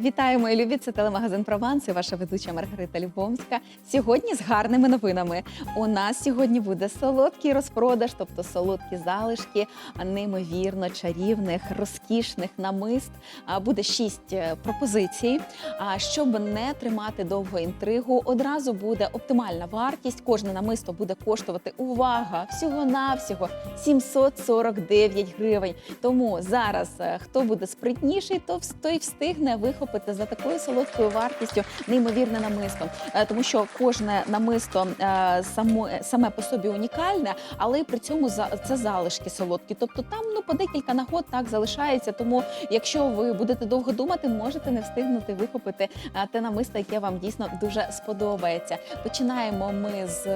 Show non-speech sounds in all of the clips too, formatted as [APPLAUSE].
Вітаю, мої любі! Це телемагазин Прованс і ваша ведуча Маргарита Любомська. Сьогодні з гарними новинами. У нас сьогодні буде солодкий розпродаж, тобто солодкі залишки, неймовірно чарівних, розкішних намист. Буде шість е, пропозицій. Щоб не тримати довго інтригу, одразу буде оптимальна вартість. Кожне намисто буде коштувати увага всього навсього 749 гривень. Тому зараз е, хто буде спритніший, то той встигне вихопити за такою солодкою вартістю неймовірне намисто. Е, Тому що кожне намисто е, само, е, саме по собі унікальне, але при цьому це залишки солодкі. Тобто там ну по декілька нагод так залишається. Тому якщо ви будете довго думати, можете не встигнути вихопити е, те намисто, яке вам дійсно дуже сподобається. Починаємо ми з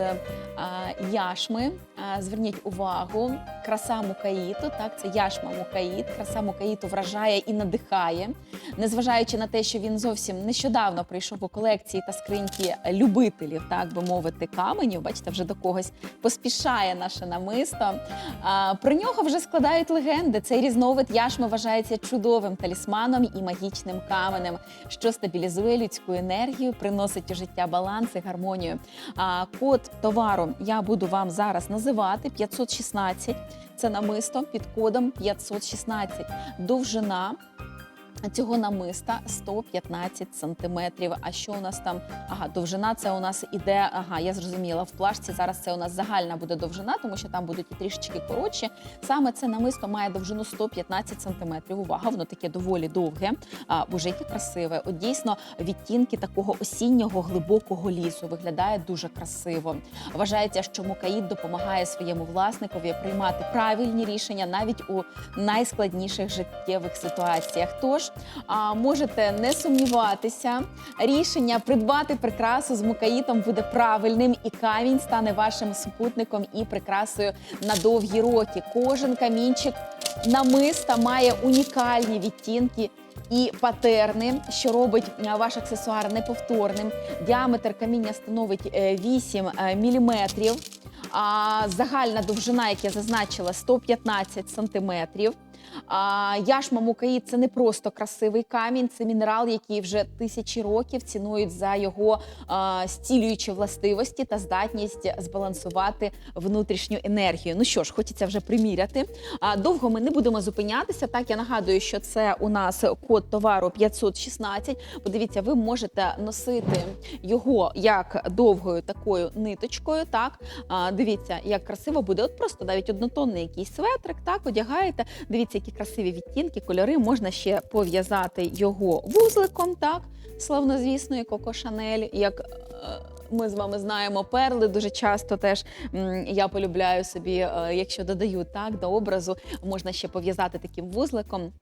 яшми. Зверніть увагу, краса мукаїту. Так, це яшма мукаїт. Краса мукаїту вражає і надихає, незважаючи на те, що він зовсім нещодавно прийшов у колекції та скриньки любителів, так би мовити, каменів. Бачите, вже до когось поспішає наше намисто. А, про нього вже складають легенди. Цей різновид яшми вважається чудовим талісманом і магічним каменем, що стабілізує людську енергію, приносить у життя баланс і гармонію. А код товару я буду вам зараз називати 516. Це намисто під кодом 516. Довжина. Цього намиста 115 сантиметрів. А що у нас там? Ага, довжина це у нас іде. Ага, я зрозуміла. В плашці зараз це у нас загальна буде довжина, тому що там будуть і трішечки коротші. Саме це намисто має довжину 115 сантиметрів. Увага, воно таке доволі довге. А боже, яке красиве. От дійсно відтінки такого осіннього глибокого лісу виглядає дуже красиво. Вважається, що мукаїд допомагає своєму власникові приймати правильні рішення навіть у найскладніших життєвих ситуаціях. Тож а, можете не сумніватися, рішення придбати прикрасу з мукаїтом буде правильним, і камінь стане вашим супутником і прикрасою на довгі роки. Кожен камінчик намиста має унікальні відтінки. І патерни, що робить ваш аксесуар неповторним. Діаметр каміння становить е, 8 міліметрів. А загальна довжина, як я зазначила, 115 сантиметрів. А, яшма мукаїд це не просто красивий камінь, це мінерал, який вже тисячі років цінують за його стілюючі властивості та здатність збалансувати внутрішню енергію. Ну що ж, хочеться вже приміряти. Довго ми не будемо зупинятися. Так я нагадую, що це у нас код товару 516. Подивіться, ви можете носити його як довгою такою ниточкою. Так дивіться, як красиво буде. От просто навіть однотонний якийсь светрик, так одягаєте. Дивіться, які красиві відтінки, кольори. Можна ще пов'язати його вузликом, так славнозвісної Коко Шанель, як. е, Ми з вами знаємо перли дуже часто теж я полюбляю собі, е, якщо додаю так до образу, можна ще пов'язати таким вузликом.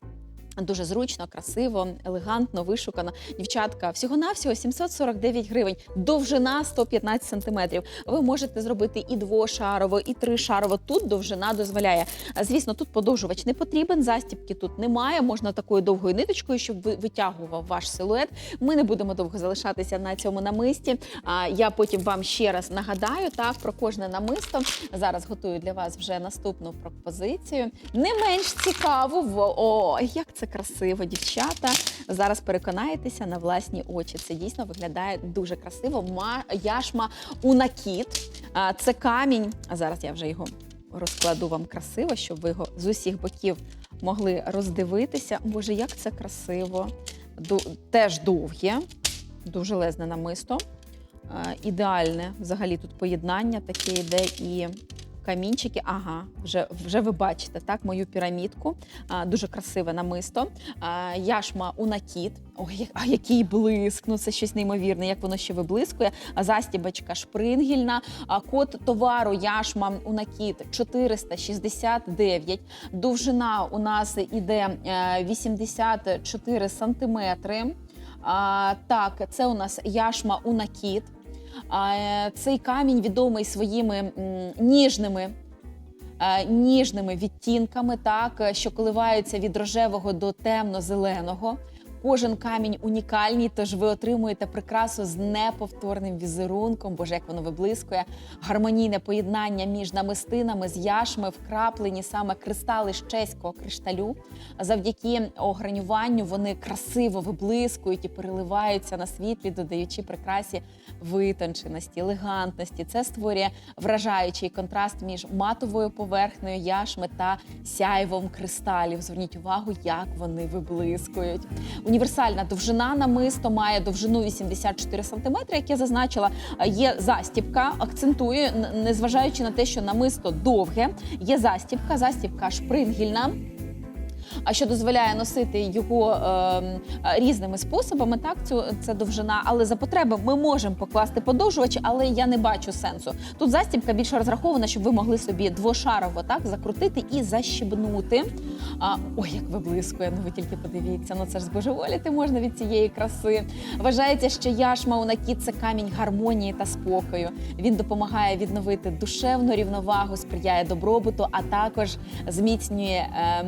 Дуже зручно, красиво, елегантно, вишукано. Дівчатка, всього-навсього 749 гривень, довжина 115 сантиметрів. Ви можете зробити і двошарово, і тришарово. Тут довжина дозволяє. Звісно, тут подовжувач не потрібен, застібки тут немає. Можна такою довгою ниточкою, щоб витягував ваш силует. Ми не будемо довго залишатися на цьому намисті. А, Я потім вам ще раз нагадаю так про кожне намисто. Зараз готую для вас вже наступну пропозицію. Не менш цікаву. О, як це красиво, дівчата. Зараз переконаєтеся на власні очі. Це дійсно виглядає дуже красиво. Ма яшма унакіт. Це камінь. А зараз я вже його розкладу вам красиво, щоб ви його з усіх боків могли роздивитися. Боже, як це красиво! Теж довге, дуже лезне намисто. Ідеальне взагалі тут поєднання таке йде і камінчики. Ага, вже, вже ви бачите так, мою пірамідку. А, дуже красиве намисто. А, яшма унакіт. Ой, а який блиск! Ну це щось неймовірне, як воно ще виблискує. А застібочка шпрингільна. А код товару яшма унакіт 469. Довжина у нас іде е, 84 сантиметри. А, так, це у нас яшма унакіт. А, е, Цей камінь відомий своїми ніжними. е, Ніжними відтінками, так що коливаються від рожевого до темно-зеленого Кожен камінь унікальний, тож ви отримуєте прикрасу з неповторним візерунком. Боже, як воно виблискує. Гармонійне поєднання між намистинами з яшми вкраплені саме кристали з чеського кришталю. Завдяки огранюванню вони красиво виблискують і переливаються на світлі, додаючи прикрасі витонченості, елегантності. Це створює вражаючий контраст між матовою поверхнею яшми та сяйвом кристалів. Зверніть увагу, як вони виблискують. Універсальна довжина намисто має довжину 84 см, як я зазначила. Є застібка. Акцентую, незважаючи на те, що намисто довге, є застібка, застібка шпрингільна. А що дозволяє носити його е, е, різними способами, так цю це довжина. Але за потреби ми можемо покласти подовжувач, але я не бачу сенсу. Тут застібка більше розрахована, щоб ви могли собі двошарово так закрутити і защібнути. А, ой, як виблискує, ну ви тільки подивіться. Ну це ж збожеволіти можна від цієї краси. Вважається, що яшма у накід це камінь гармонії та спокою. Він допомагає відновити душевну рівновагу, сприяє добробуту, а також зміцнює ем,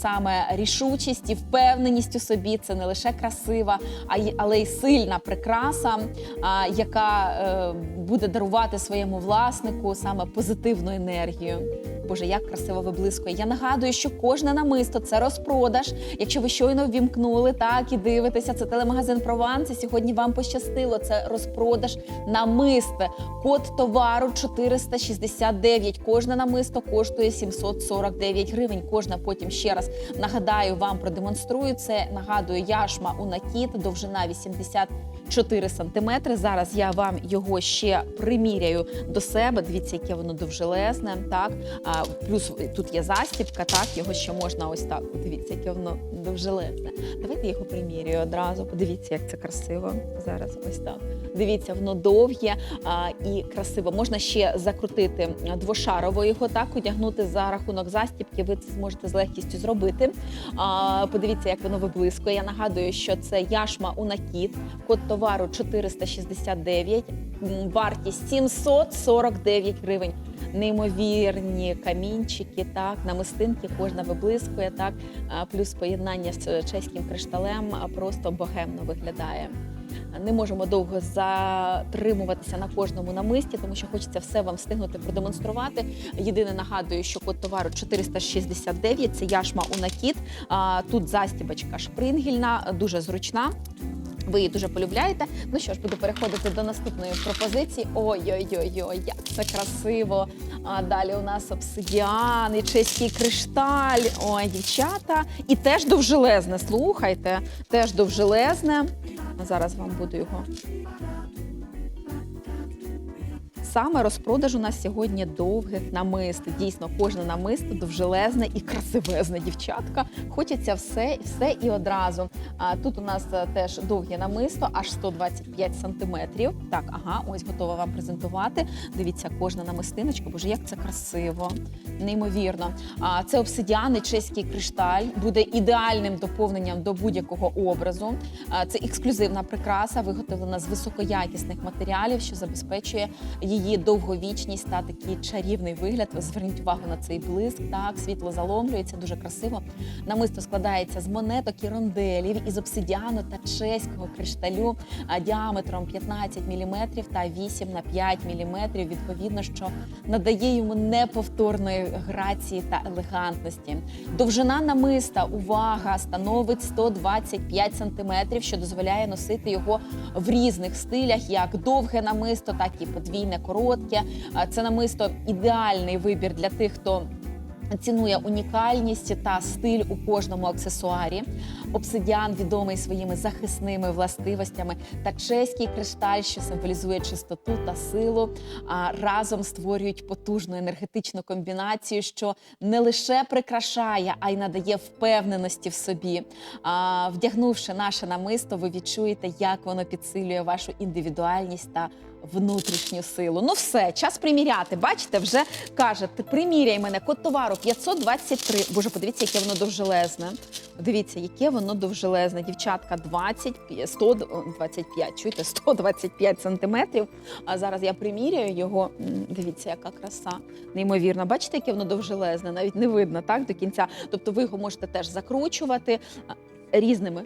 саме рішучість і впевненість у собі. Це не лише красива, а й але й сильна прикраса, яка е, буде дарувати своєму власнику саме позитивну енергію. Боже, як красиво виблискує. Я нагадую, що кожне намисто це розпродаж. Якщо ви щойно ввімкнули так і дивитеся, це телемагазин Прованс. І сьогодні вам пощастило. Це розпродаж намисте. Код товару 469. Кожне намисто коштує 749 гривень. Кожна потім ще раз нагадаю вам продемонструю це. Нагадую, яшма у накіт, довжина 84 сантиметри. Зараз я вам його ще приміряю до себе. Дивіться, яке воно довжелезне. Так а, плюс тут є застібка. Так його ще можна ось так. Дивіться, яке воно довжелезне. Давайте я його приміряю одразу. Подивіться, як це красиво. Зараз ось так. Дивіться, воно довге а, і красиво. Можна ще закрутити двошарово його, так одягнути за рахунок застібки. Ви це зможете з легкістю зробити. А, подивіться, як воно виблискує. Я нагадую, що це яшма у накіт, код товару 469, вартість 749 гривень. Неймовірні камінчики, так, намистинки, кожна виблискує, так, плюс поєднання з чеським кришталем просто богемно виглядає. Не можемо довго затримуватися на кожному намисті, тому що хочеться все вам встигнути продемонструвати. Єдине нагадую, що код товару 469 це яшма у накіт. Тут застібочка шпрингільна, дуже зручна. Ви її дуже полюбляєте. Ну що ж, буду переходити до наступної пропозиції. Ой-ой-ой, як це красиво. А далі у нас обсидіан і чеський кришталь. Ой, дівчата. І теж довжелезне. Слухайте, теж довжелезне. Зараз вам буду його. Саме розпродаж у нас сьогодні довгих намист. Дійсно, кожне намисто довжелезне і красивезне дівчатка. Хочеться все, все і одразу. А тут у нас е, теж довге намисто, аж 125 сантиметрів. Так, ага, ось готова вам презентувати. Дивіться, кожна намистиночка. Боже, як це красиво, неймовірно. А це обсидіани, чеський кришталь буде ідеальним доповненням до будь-якого образу. А, Це ексклюзивна прикраса, виготовлена з високоякісних матеріалів, що забезпечує її довговічність та такий чарівний вигляд. Ви зверніть увагу на цей блиск. Так, світло заломлюється дуже красиво. Намисто складається з монеток і ронделів із обсидіану та чеського кришталю діаметром 15 мм та 8 на 5 мм, відповідно, що надає йому неповторної грації та елегантності. Довжина намиста, увага, становить 125 см, що дозволяє носити його в різних стилях, як довге намисто, так і подвійне коротке. Це намисто ідеальний вибір для тих, хто цінує унікальність та стиль у кожному аксесуарі. Обсидіан відомий своїми захисними властивостями та чеський кришталь, що символізує чистоту та силу, а разом створюють потужну енергетичну комбінацію, що не лише прикрашає, а й надає впевненості в собі. А, вдягнувши наше намисто, ви відчуєте, як воно підсилює вашу індивідуальність та внутрішню силу. Ну все, час приміряти. Бачите, вже каже, ти приміряй мене, код товару 523. Боже, подивіться, яке воно довжелезне. Дивіться, яке воно довжелезне. Дівчатка 20, 125, чуєте, 125 сантиметрів. А зараз я приміряю його. Дивіться, яка краса. Неймовірно. Бачите, яке воно довжелезне? Навіть не видно так до кінця. Тобто ви його можете теж закручувати різними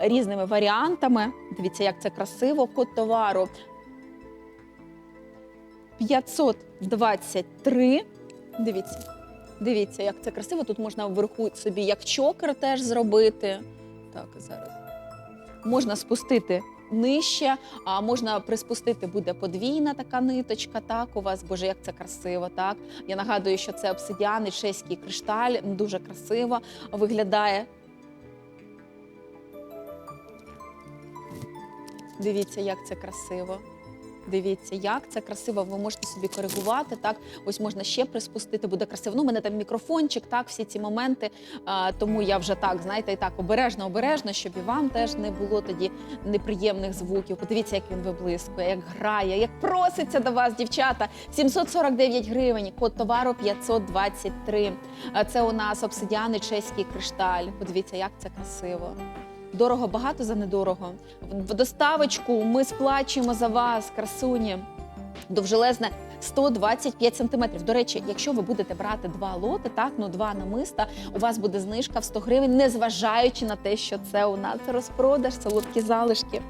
різними варіантами. Дивіться, як це красиво. Код товару 523. Дивіться. Дивіться, як це красиво. Тут можна вверху собі як чокер теж зробити. Так, зараз. Можна спустити нижче, а можна приспустити буде подвійна така ниточка. Так, у вас, боже, як це красиво. Так, я нагадую, що це обсидіан, чеський кришталь, дуже красиво виглядає. Дивіться, як це красиво. Дивіться, як це красиво. Ви можете собі коригувати. Так, ось можна ще приспустити, буде красиво. Ну, у мене там мікрофончик, так, всі ці моменти. А, тому я вже так, знаєте, і так обережно, обережно, щоб і вам теж не було тоді неприємних звуків. Подивіться, як він виблискує, як грає, як проситься до вас, дівчата. 749 гривень, код товару 523. А Це у нас обсидіани, чеський кришталь. Подивіться, як це красиво. Дорого багато за недорого. В доставочку ми сплачуємо за вас, красуні. Довжелезне 125 сантиметрів. До речі, якщо ви будете брати два лоти, так ну два намиста, у вас буде знижка в 100 гривень, незважаючи на те, що це у нас розпродаж, солодкі залишки.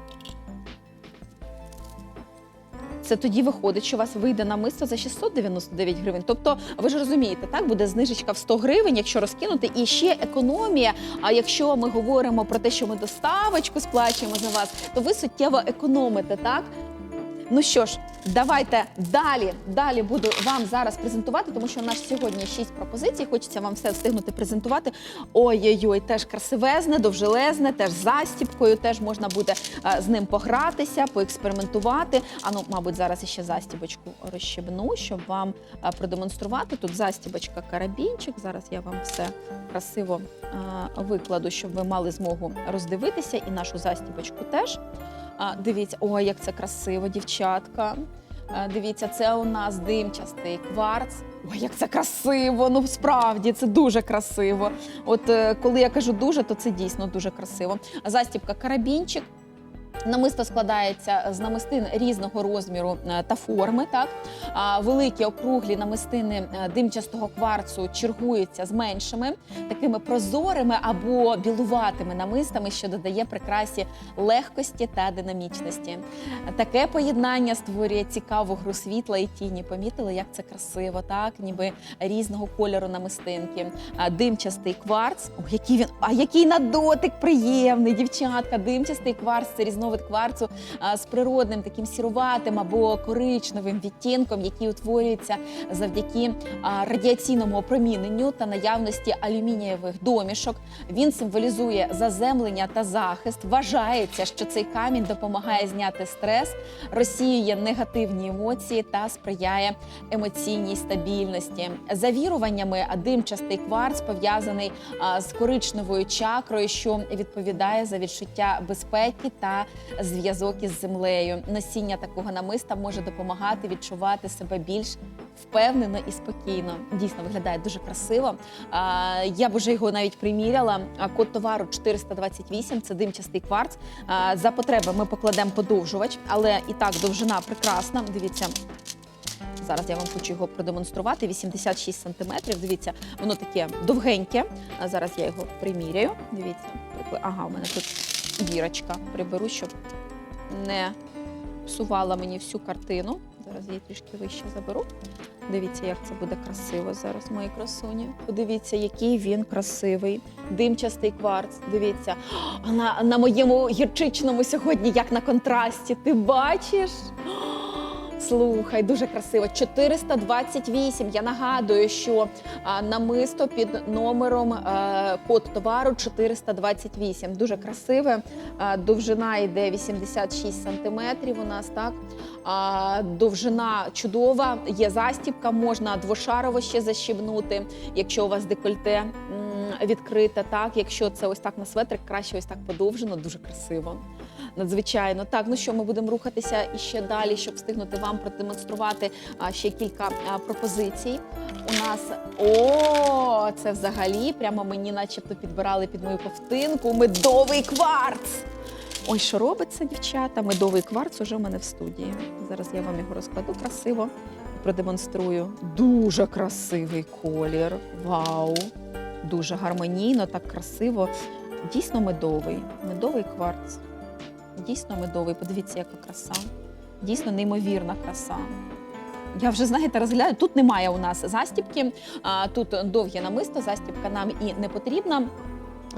Це тоді виходить, що у вас вийде на мисто за 699 гривень. Тобто, ви ж розумієте, так буде знижечка в 100 гривень, якщо розкинути, і ще економія. А якщо ми говоримо про те, що ми доставочку сплачуємо за вас, то ви суттєво економите, так? Ну що ж, давайте далі. Далі буду вам зараз презентувати, тому що у нас сьогодні шість пропозицій. Хочеться вам все встигнути презентувати. Ой-ой-ой, теж красивезне, довжелезне, теж застіпкою. Теж можна буде е, з ним погратися, поекспериментувати. А ну, мабуть, зараз іще застібочку розщебну, щоб вам е, продемонструвати. Тут застібочка карабінчик. Зараз я вам все красиво е, викладу, щоб ви мали змогу роздивитися, і нашу застібочку теж. Дивіться, ой, як це красиво, дівчатка. Дивіться, це у нас димчастий кварц. Ой, як це красиво! Ну справді це дуже красиво. От е, коли я кажу дуже, то це дійсно дуже красиво. Застібка карабінчик. Намисто складається з намистин різного розміру е, та форми. Так великі округлі намистини е, димчастого кварцу чергуються з меншими, такими прозорими або білуватими намистами, що додає прикрасі легкості та динамічності. Таке поєднання створює цікаву гру світла і тіні. Помітили, як це красиво, так ніби різного кольору намистинки. Димчастий кварц. Який він, а який на дотик приємний, дівчатка. Димчастий кварц це різновид кварцу з природним таким сіруватим або коричневим відтінком, який утворюється завдяки радіаційному опроміненню та наявності алюмінієвих домішок. Він символізує заземлення та захист. Вважається, що цей камінь допомагає зняти стрес, розсіює негативні емоції та сприяє емоційній стабільності. За віруваннями, димчастий кварц пов'язаний з коричневою чакрою, що відповідає за відчуття безпеки та зв'язок із землею. Носіння такого намиста може допомагати відчувати себе більш впевнено і спокійно. Дійсно виглядає дуже красиво. Я б уже його навіть приміряла. Код товару 428 – це димчастий кварц. За потреби ми покладемо подовжувач, але і так довжина прекрасна. Дивіться. Зараз я вам хочу його продемонструвати. 86 сантиметрів. Дивіться, воно таке довгеньке. Зараз я його приміряю. Дивіться, ага, у мене тут дірочка. Приберу, щоб не псувала мені всю картину. Зараз її трішки вище заберу. Дивіться, як це буде красиво зараз, мої красуні. Подивіться, який він красивий. Димчастий кварц. Дивіться, а на, на моєму гірчичному сьогодні, як на контрасті. Ти бачиш? Слухай, дуже красиво. 428. Я нагадую, що а, намисто під номером е, код товару 428. Дуже красиве. А, довжина йде 86 сантиметрів. У нас так. А, довжина чудова. Є застібка, можна двошарово ще защібнути, якщо у вас декольте відкрите. Так, якщо це ось так на светрик, краще ось так подовжено. Дуже красиво надзвичайно. Так, ну що, ми будемо рухатися іще далі, щоб встигнути вам продемонструвати ще кілька пропозицій. У нас о, це взагалі прямо мені, начебто, підбирали під мою ковтинку медовий кварц. Ой, що робиться, дівчата? Медовий кварц уже в мене в студії. Зараз я вам його розкладу красиво продемонструю. Дуже красивий колір. Вау! Дуже гармонійно, так красиво. Дійсно медовий, медовий кварц. Дійсно медовий. Подивіться, яка краса. Дійсно неймовірна краса. Я вже знаєте, розглядаю. Тут немає у нас застібки, тут довге намисто, застібка нам і не потрібна.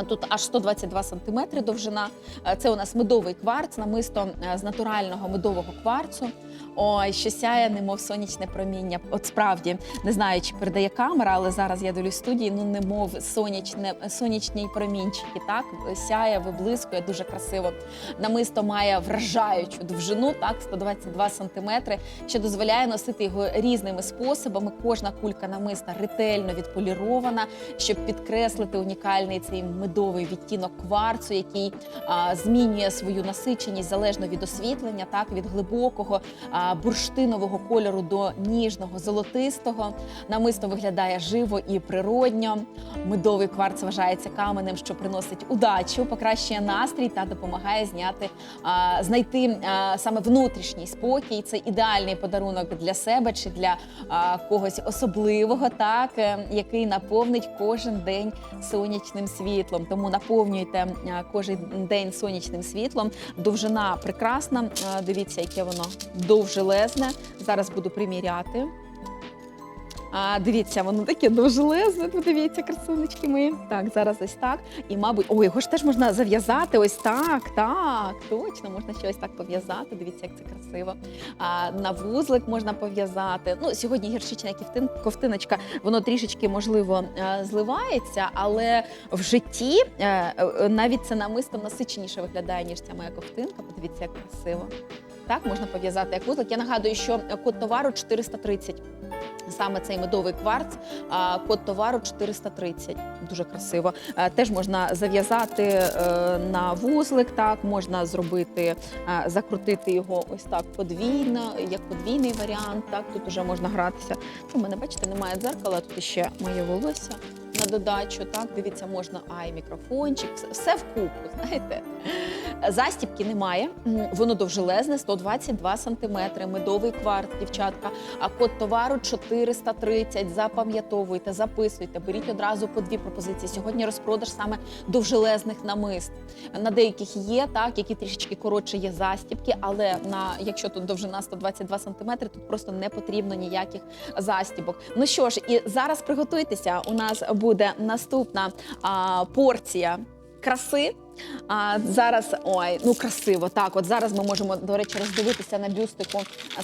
Тут аж 122 сантиметри довжина. Е, Це у нас медовий кварц, намисто е, з натурального медового кварцу. Ой, що сяє, немов сонячне проміння. От справді не знаю, чи передає камера, але зараз я дивлюсь студії. Ну, немов сонячне, сонячні промінчики. Так сяє, виблискує дуже красиво. Намисто має вражаючу довжину, так 122 сантиметри, що дозволяє носити його різними способами. Кожна кулька намиста ретельно відполірована, щоб підкреслити унікальний цей медовий відтінок кварцу, який а, змінює свою насиченість залежно від освітлення, так від глибокого а, бурштинового кольору до ніжного золотистого. Намисто виглядає живо і природньо. Медовий кварц вважається каменем, що приносить удачу, покращує настрій та допомагає зняти, а, знайти а, саме внутрішній спокій. Це ідеальний подарунок для себе чи для а, когось особливого, так е, який наповнить кожен день сонячним світлом. Тому наповнюйте кожен день сонячним світлом. Довжина прекрасна. Дивіться, яке воно довжелезне. Зараз буду приміряти. А, дивіться, воно таке довжелезне. Подивіться, красунечки мої. Так, зараз ось так. І, мабуть, ой, його ж теж можна зав'язати. Ось так, так, точно, можна щось так пов'язати. Дивіться, як це красиво. А, на вузлик можна пов'язати. Ну, сьогодні гіршична ковтиночка, воно трішечки, можливо, е, зливається, але в житті е, е, навіть це намисто насиченіше виглядає, ніж ця моя ковтинка. Подивіться, як красиво. Так, можна пов'язати як вузлик. Я нагадую, що код товару 430. Саме цей медовий кварц, код товару 430. Дуже красиво. Теж можна зав'язати е, на вузлик, так можна зробити, закрутити його ось так подвійно, як подвійний варіант. Так, тут вже можна гратися. У мене, бачите, немає дзеркала, тут ще моє волосся на додачу. Так, дивіться, можна ай, мікрофончик, все- все вкупу, знаєте. Застібки немає, воно довжелезне, 122 сантиметри, медовий кварт, дівчатка. А код товару 430. Запам'ятовуйте, записуйте, беріть одразу по дві пропозиції. Сьогодні розпродаж саме довжелезних намист. На деяких є так, які трішечки коротше є застібки, але на якщо тут довжина 122 сантиметри, тут просто не потрібно ніяких застібок. Ну що ж, і зараз приготуйтеся. У нас буде наступна а, порція краси. А зараз ой, ну красиво. Так, от зараз ми можемо, до речі, роздивитися на бюстику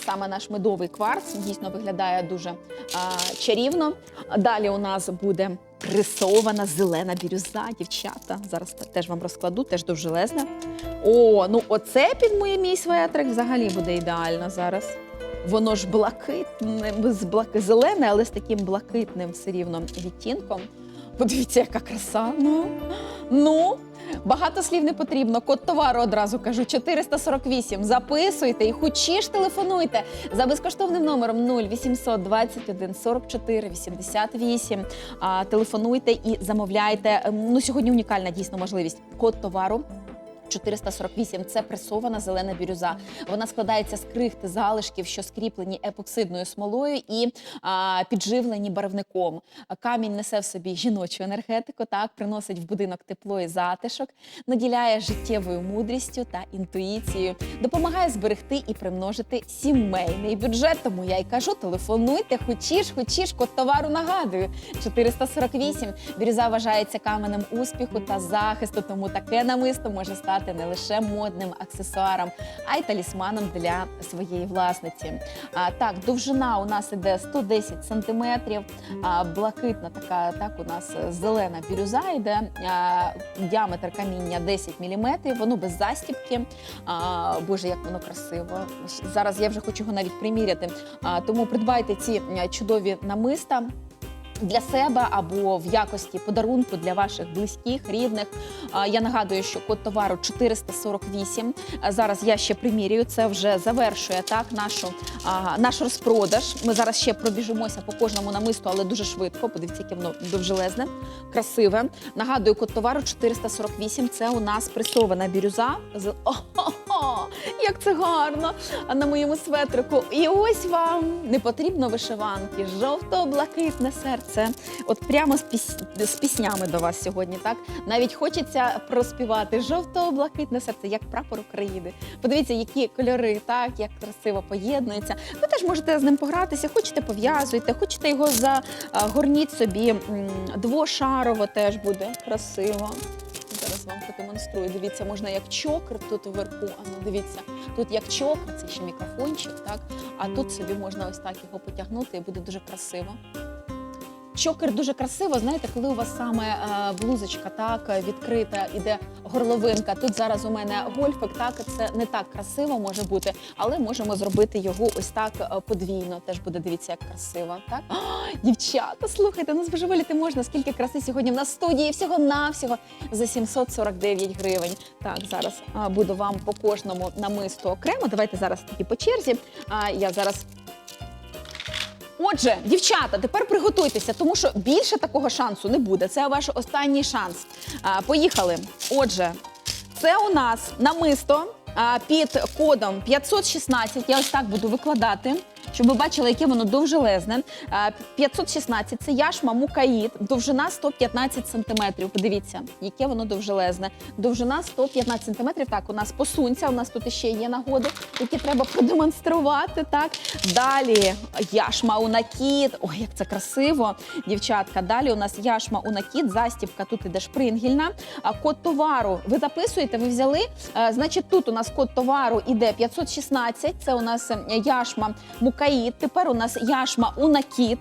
саме наш медовий кварц. Дійсно виглядає дуже а, чарівно. Далі у нас буде пресована зелена бірюза, дівчата. Зараз теж вам розкладу, теж довжелезна. О, ну оце під моє мій светрик взагалі буде ідеально зараз. Воно ж блакитне, зелене, але з таким блакитним все рівно відтінком. Подивіться, яка краса. Ну, ну. Багато слів не потрібно. Код товару одразу кажу 448. Записуйте і хочі телефонуйте за безкоштовним номером 0800 21 44 88. А, телефонуйте і замовляйте. Ну сьогодні унікальна дійсно можливість. Код товару. 448 – це пресована зелена бірюза. Вона складається з крихти залишків, що скріплені епоксидною смолою і а, підживлені барвником. Камінь несе в собі жіночу енергетику, так приносить в будинок тепло і затишок, наділяє життєвою мудрістю та інтуїцією, допомагає зберегти і примножити сімейний бюджет. Тому я й кажу: телефонуйте, хочеш, хочеш, код товару нагадую. 448. Бірюза вважається каменем успіху та захисту, тому таке намисто може стати не лише модним аксесуаром, а й талісманом для своєї власниці. А, так, довжина у нас іде 110 сантиметрів, а, блакитна така, так у нас зелена бірюза йде, а, діаметр каміння 10 мм, воно без застібки. А, Боже, як воно красиво. Зараз я вже хочу його навіть приміряти. А, тому придбайте ці чудові намиста. Для себе або в якості подарунку для ваших близьких, рідних. Я нагадую, що код товару 448. Зараз я ще примірюю. Це вже завершує так нашу наш розпродаж. Ми зараз ще пробіжимося по кожному намисту, але дуже швидко. Подивіться, яке воно довжелезне, красиве. Нагадую, код товару 448. Це у нас пресована бірюза. з О-хо-хо! Як це гарно! На моєму светрику. І ось вам не потрібно вишиванки, жовто-блакитне серце серце. От прямо з, піс... з піснями до вас сьогодні. Так навіть хочеться проспівати жовто-блакитне серце, як прапор України. Подивіться, які кольори, так як красиво поєднуються. Ви теж можете з ним погратися, хочете пов'язуйте, хочете його загорніть собі двошарово, теж буде красиво. Зараз вам продемонструю. Дивіться, можна як чокр тут вверху. А ну дивіться, тут як чокр, це ще мікрофончик, так? А тут собі можна ось так його потягнути і буде дуже красиво. Чокер дуже красиво, знаєте, коли у вас саме е, блузочка так е, відкрита, іде горловинка. Тут зараз у мене гольфик, так це не так красиво може бути, але можемо зробити його ось так е, подвійно. Теж буде дивіться, як красиво. Так а, дівчата, слухайте, ну збожеволіти можна. Скільки краси сьогодні в нас студії всього навсього за 749 гривень. Так, зараз буду вам по кожному намисту окремо. Давайте зараз такі по черзі. А я зараз Отже, дівчата, тепер приготуйтеся, тому що більше такого шансу не буде. Це ваш останній шанс. А, поїхали. Отже, це у нас намисто а, під кодом 516. Я ось так буду викладати, щоб ви бачили, яке воно довжелезне. 516 це яшма мукаїд, довжина 115 сантиметрів. Подивіться, яке воно довжелезне. Довжина 115 сантиметрів. Так, у нас посунься, у нас тут ще є нагоди, які треба продемонструвати. Так, далі яшма у накид. Ой, як це красиво, дівчатка. Далі у нас яшма у накид, застібка тут іде шпрингільна. Код товару ви записуєте, ви взяли. Е, Значить, тут у нас код товару іде 516. Це у нас е, яшма мукаїд. Тепер у нас яшма у накид.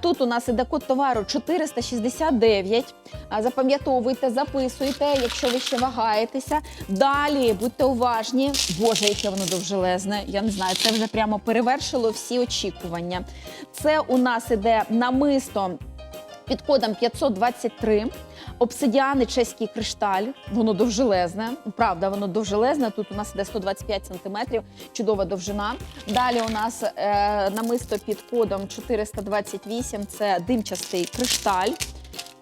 Тут у нас іде код товару 469. Запам'ятовуйте, записуйте, якщо ви ще вагаєтеся. Далі будьте уважні. Боже, яке воно довжелезне. Я не знаю, це вже прямо перевершило всі очікування. Це у нас іде намисто під кодом 523. Обсидіани чеський кришталь, воно довжелезне. Правда, воно довжелезне. Тут у нас іде 125 сантиметрів, чудова довжина. Далі у нас е, намисто під кодом 428 це димчастий кришталь.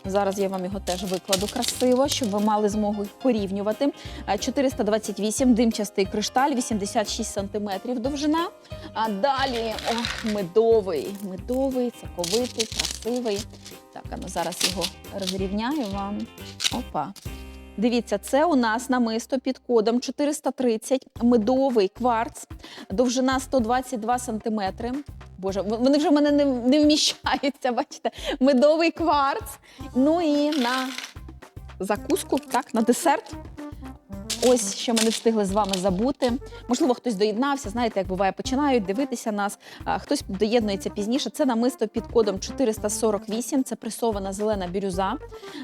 Зараз я вам його теж викладу красиво, щоб ви мали змогу порівнювати. Е, 428 димчастий кришталь, 86 сантиметрів довжина. А далі ох, медовий, медовий, соковитий, красивий. Так, а ну зараз його розрівняю вам. Опа. Дивіться, це у нас намисто під кодом 430, медовий кварц, довжина 122 сантиметри. Боже, вони вже в мене не, не вміщаються, [LAUGHS] бачите? Медовий кварц. Ну і на закуску, так, на десерт. Ось що ми не встигли з вами забути. Можливо, хтось доєднався. Знаєте, як буває, починають дивитися нас. хтось доєднується пізніше. Це намисто під кодом 448. Це пресована зелена бірюза.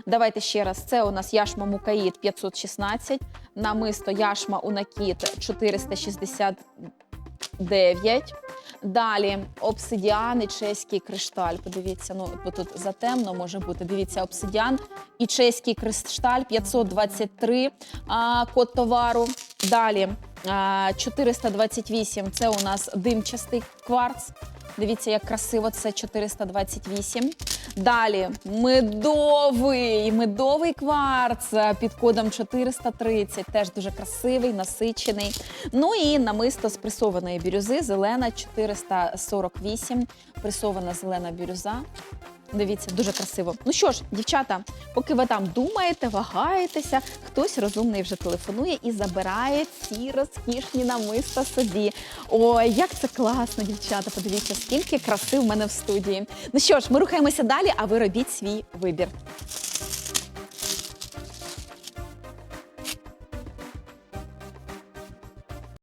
Давайте ще раз. Це у нас яшма мукаїд 516, намисто яшма унакіт 469. Далі обсидіан і чеський кришталь. Подивіться, ну бо тут затемно може бути. Дивіться, обсидіан і чеський кришталь 523 а, код товару. Далі а, 428 це у нас димчастий кварц. Дивіться, як красиво це 428. Далі медовий, медовий кварц е, під кодом 430. Теж дуже красивий, насичений. Ну і намисто з пресованої бірюзи, зелена 448. Пресована зелена бірюза. Дивіться, дуже красиво. Ну що ж, дівчата, поки ви там думаєте, вагаєтеся, хтось розумний вже телефонує і забирає ці розкішні намиста собі. Ой, як це класно, дівчата! Подивіться, скільки краси в мене в студії. Ну що ж, ми рухаємося далі, а ви робіть свій вибір.